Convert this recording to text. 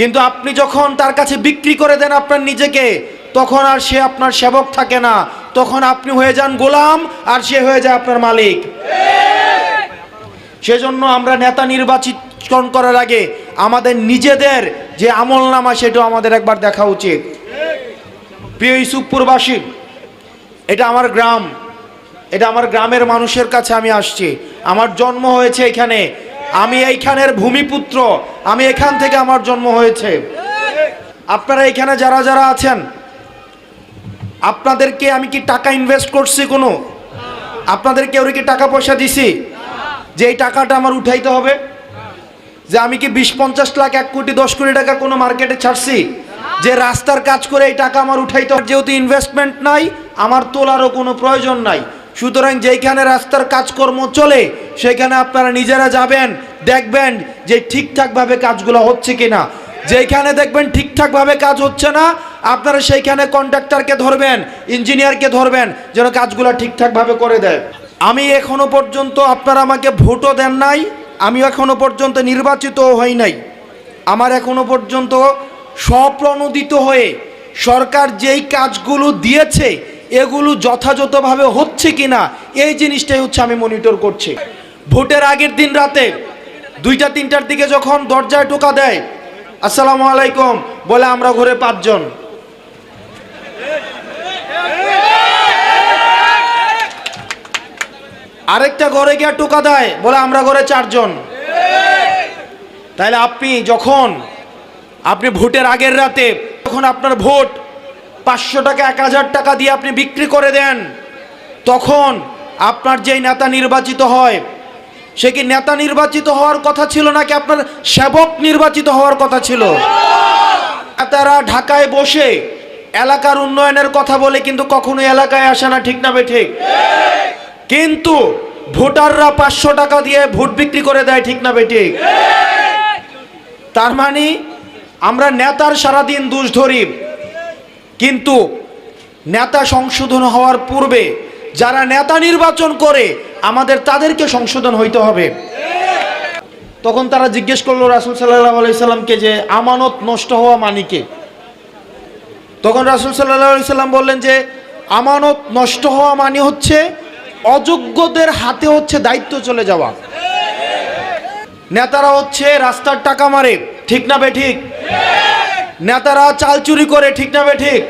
কিন্তু আপনি যখন তার কাছে বিক্রি করে দেন আপনার নিজেকে, তখন আর সে আপনার সেবক থাকে না। তখন আপনি হয়ে যান গোলাম, আর সে হয়ে যায় আপনার মালিক। সেজন্য আমরা নেতা নির্বাচিত করার আগে আমাদের নিজেদের যে আমল নামা, সেটাও আমাদের একবার দেখা উচিত। প্রিয় ইসুফপুরবাসী এটা আমার গ্রাম। এটা আমার গ্রামের মানুষের কাছে আমি আসছি। আমার জন্ম হয়েছে এখানে। আমি এইখানের ভূমিপুত্র। আমি এখান থেকে আমার জন্ম হয়েছে। আপনারা এখানে যারা যারা আছেন, আপনাদেরকে আমি কি টাকা ইনভেস্ট করছি কোনো? আপনাদের কেউ কি টাকা পয়সা দিছি? যে এই টাকাটা আমার উঠাইতে হবে। যে আমি কি বিশ পঞ্চাশ লাখ, এক কোটি, দশ কোটি টাকা কোনো মার্কেটে ছাড়ছি? যে রাস্তার কাজ করে এই টাকা আমার উঠাইতে হবে। যেহেতু ইনভেস্টমেন্ট নাই, আমার তোলারও কোনো প্রয়োজন নাই। সুতরাং যেইখানে রাস্তার কাজকর্ম চলে সেখানে আপনারা নিজেরা যাবেন, দেখবেন যে ঠিকঠাকভাবে কাজগুলো হচ্ছে কিনা। যেখানে দেখবেন ঠিকঠাকভাবে কাজ হচ্ছে না, আপনারা সেইখানে কন্ট্রাক্টরকে ধরবেন, ইঞ্জিনিয়ারকে ধরবেন, যেন কাজগুলো ঠিকঠাকভাবে করে দেয়। আমি এখনও পর্যন্ত আপনারা আমাকে ভোটও দেন নাই আমি এখনও পর্যন্ত নির্বাচিত হই নাই। আমার এখনও পর্যন্ত স্বপ্রণোদিত হয়ে সরকার যেই কাজগুলো দিয়েছে, এগুলো যথাযথভাবে হচ্ছে কিনা, এই জিনিসটাই হচ্ছে আমি মনিটর করছি। ভোটের আগের দিন রাতে দুইটা, তিনটার দিকে যখন দরজায় টোকা দেয়, আসসালামু আলাইকুম, বলে আমরা ঘরে পাঁচজন। আরেকটা ঘরে গিয়ে টোকা দেয়, বলে আমরা ঘরে চারজন। তাহলে আপনি যখন, আপনি ভোটের আগের রাতে, যখন আপনার ভোট পাঁচশো টাকা, এক হাজার টাকা দিয়ে আপনি বিক্রি করে দেন, তখন আপনার যেই নেতা নির্বাচিত হয় সে কি নেতা নির্বাচিত হওয়ার কথা ছিল নাকি আপনার সেবক নির্বাচিত হওয়ার কথা ছিল? নেতারা ঢাকায় বসে এলাকার উন্নয়নের কথা বলে কিন্তু কখনো এলাকায় আসে না, ঠিক না বে ঠিক? কিন্তু ভোটাররা পাঁচশো টাকা দিয়ে ভোট বিক্রি করে দেয়, ঠিক না বেঠিক তার মানে আমরা নেতার সারাদিন দোষ ধরি, কিন্তু নেতা সংশোধন হওয়ার পূর্বে যারা নেতা নির্বাচন করে, আমাদের তাদেরকে সংশোধন হইতে হবে। তখন তারা জিজ্ঞেস করল রাসুল সাল্লাহ আলাইসাল্লামকে যে, আমানত নষ্ট হওয়া মানিকে তখন রাসুল সাল্লাহ সাল্লাম বললেন যে, আমানত নষ্ট হওয়া মানে হচ্ছে, অযোগ্যদের হাতে হচ্ছে দায়িত্ব চলে যাওয়া। নেতারা হচ্ছে রাস্তার টাকা মারে, ঠিক না বে ঠিক? নেতারা চাল চুরি করে, ঠিক না বে ঠিক?